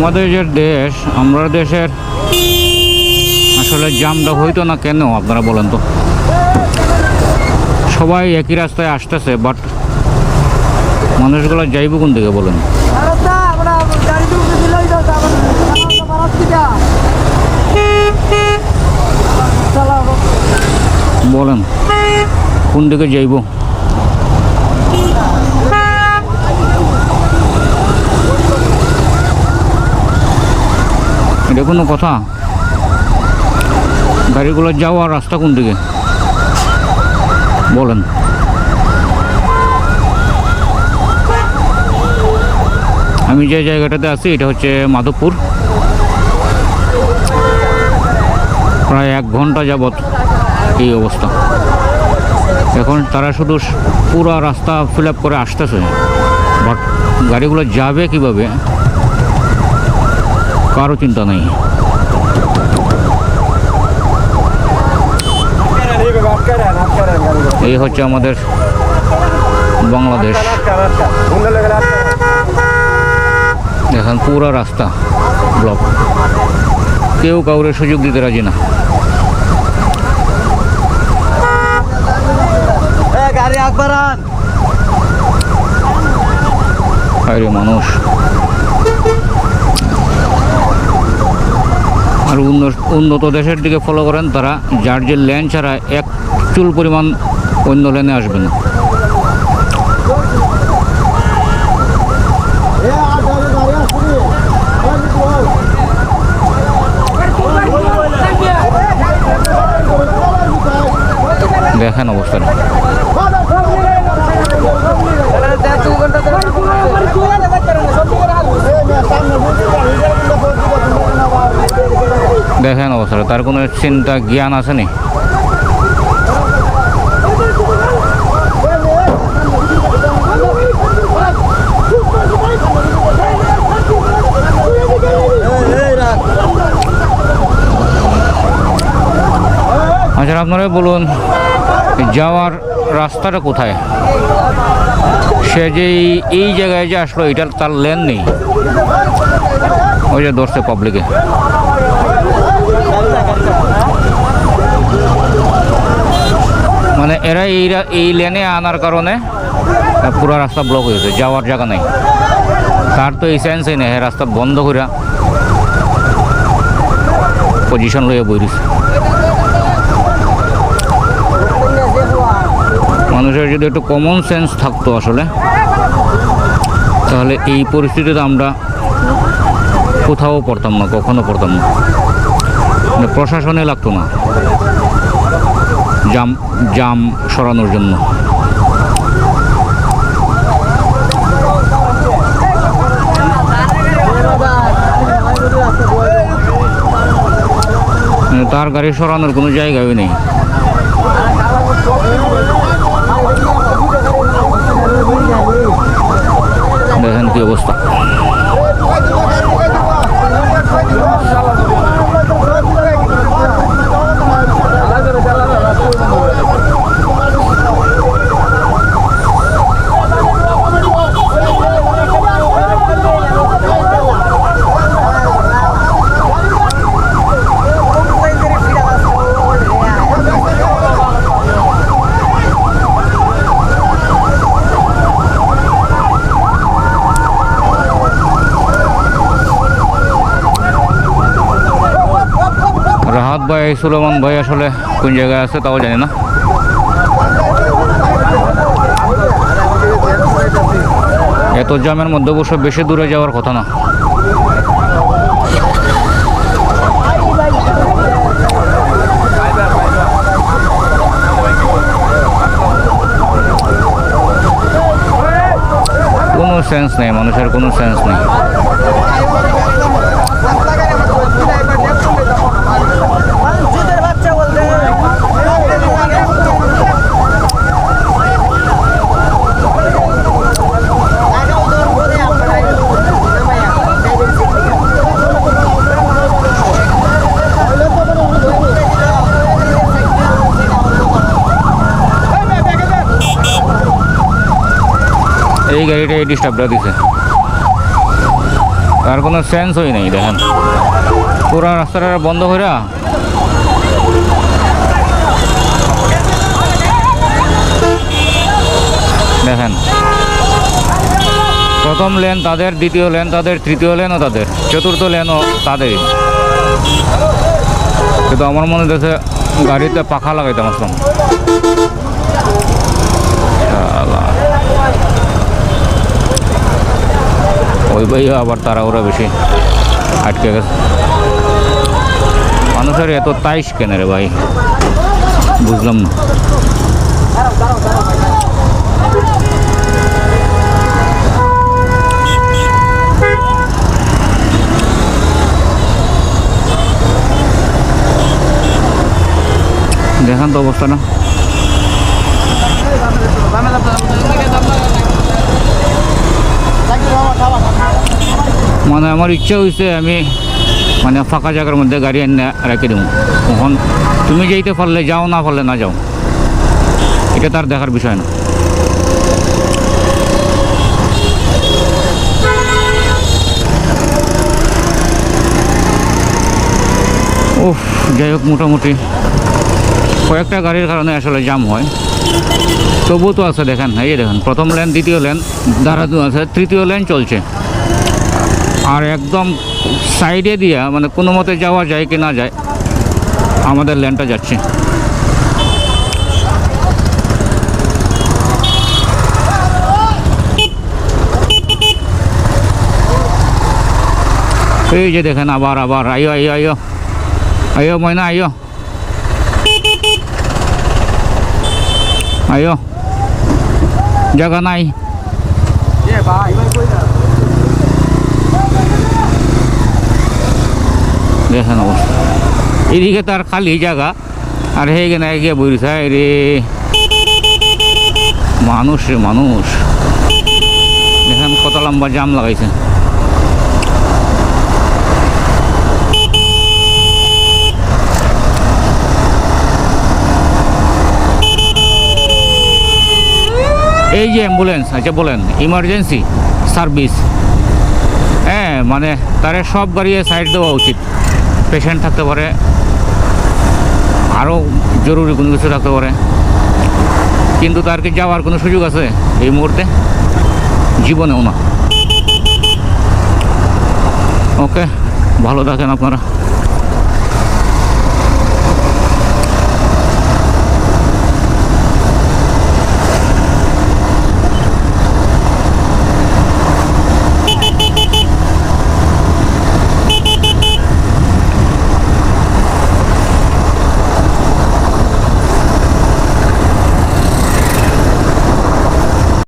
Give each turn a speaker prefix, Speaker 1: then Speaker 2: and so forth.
Speaker 1: আমাদের যে দেশ, আমরা দেশের আসলে জামটা হইতো না কেন আপনারা বলেন তো? সবাই একই রাস্তায় আসতেছে বাট মানুষগুলো যাইব কোন দিকে বলেন? বলেন, কোন দিকে যাইব? এটা কোনো কথা। গাড়িগুলো যাওয়ার রাস্তা কোন দিকে? বলেন। আমি যে জায়গাটাতে আছি, এটা হচ্ছে মাধবপুর। প্রায় এক ঘণ্টা যাবত এই অবস্থা। এখন তারা শুধু পুরো রাস্তা ফিল করে আসতেছে। বাট গাড়িগুলো যাবে কীভাবে? কারও চিন্তা নেই। এই হচ্ছে আমাদের বাংলাদেশ। এখন পুরো রাস্তা ব্লক। কেউ কাউরে সুযোগ দিতে রাজি না।
Speaker 2: গাড়ি
Speaker 1: মানুষ। আর উন্ন- উন্নত দেশের দিকে ফলো করেন, তারা যার যে লেন ছাড়া এক চুল পরিমাণ অন্য লেনে আসবে না দেখেন অবস্থাটা দেখেন অবস্থাটা তার কোনো চিন্তা, জ্ঞান আছে নি? আচ্ছা আপনারা বলুন যাওয়ার রাস্তাটা কোথায়? সে যে এই- এই জায়গায় যে আসলো এটা তার লেন নেই? ওই যে ধরছে পাবলিকে মানে এরা এই এই লেনে আনার কারণে পুরো রাস্তা ব্লক হয়েছে যাওয়ার জায়গা নেই। তার তো এই সেন্সই নেই রাস্তা বন্ধ করে পজিশন লইয়া বইরিস মানুষের যদি একটু কমন সেন্স থাকতো আসলে, তাহলে এই পরিস্থিতিতে আমরা কোথাও পড়তাম না, কখনো পড়তাম না। প্রশাসনে লাগতো না। জাম জাম সরানোর জন্য। মানে তার গাড়ি সরানোর কোনো জায়গাই নেই। দেখেন কি অবস্থা। ভাই, সুলেমান ভাই আসলে কোন জায়গায় আছে তাও জানি না। এত জামের মধ্যে অবশ্য বেশি দূরে যাওয়ার কথা না। কোনো সেন্স নেই, মানুষের কোনো সেন্স নেই। এই গাড়িটা এই ডিস্টার্বটা দিছে। আর কোনো সেন্সই নেই, দেখেন। পুরা রাস্তাটা বন্ধ করে দেখেন। প্রথম লেন তাদের, দ্বিতীয় লেন তাদের, তৃতীয় লেনও তাদের, চতুর্থ লেনও তাদেরই কিন্তু আমার মনে হচ্ছে গাড়িতে পাখা লাগাইতাম আসলাম ওই ভাইও আবার তারা ওরা বেশি। আটকে গেছে। মানুষের এত তাইশ কেন রে ভাই? বুঝলাম না। দেখান তো অবস্থা না। মানে আমার ইচ্ছা হয়েছে আমি মানে ফাঁকা জায়গার মধ্যে গাড়ি এনে রেখে দেবো তখন তুমি যেতে পারলে যাও, না পারলে না যাও, এটা তার দেখার বিষয় না। উফ, যাই হোক মোটামুটি। কয়েকটা গাড়ির কারণে আসলে জাম হয়। তবুও তো আছে দেখেন, এই দেখেন, প্রথম লেন দ্বিতীয় লেন দাঁড়ানো আছে, তৃতীয় লেন চলছে। আর একদম সাইডে দিয়া মানে কোনো মতে যাওয়া যায় কি না যায়, আমাদের ল্যান্ডটা যাচ্ছে। এই যে দেখেন আবার আবার, আইও আইও আইও আইও ময়না, আইও। আইও। জায়গা নাই। দেখেন অবস্থা। এদিকে তার খালি জায়গা, আর সেইখানে গিয়ে বইছে রে। মানুষ রে মানুষ। দেখেন কত লম্বা জাম লাগাইছে। এই যে অ্যাম্বুলেন্স আচ্ছা বলেন ইমার্জেন্সি সার্ভিস হ্যাঁ মানে তারে সব গাড়ি সাইড দেওয়া উচিত। পেশেন্ট থাকতে পারে আরও জরুরি কোনো কিছু থাকতে পারে। কিন্তু তার কি যাওয়ার কোনো সুযোগ আছে এই মুহূর্তে? জীবনেও না। ওকে, ভালো থাকেন আপনারা।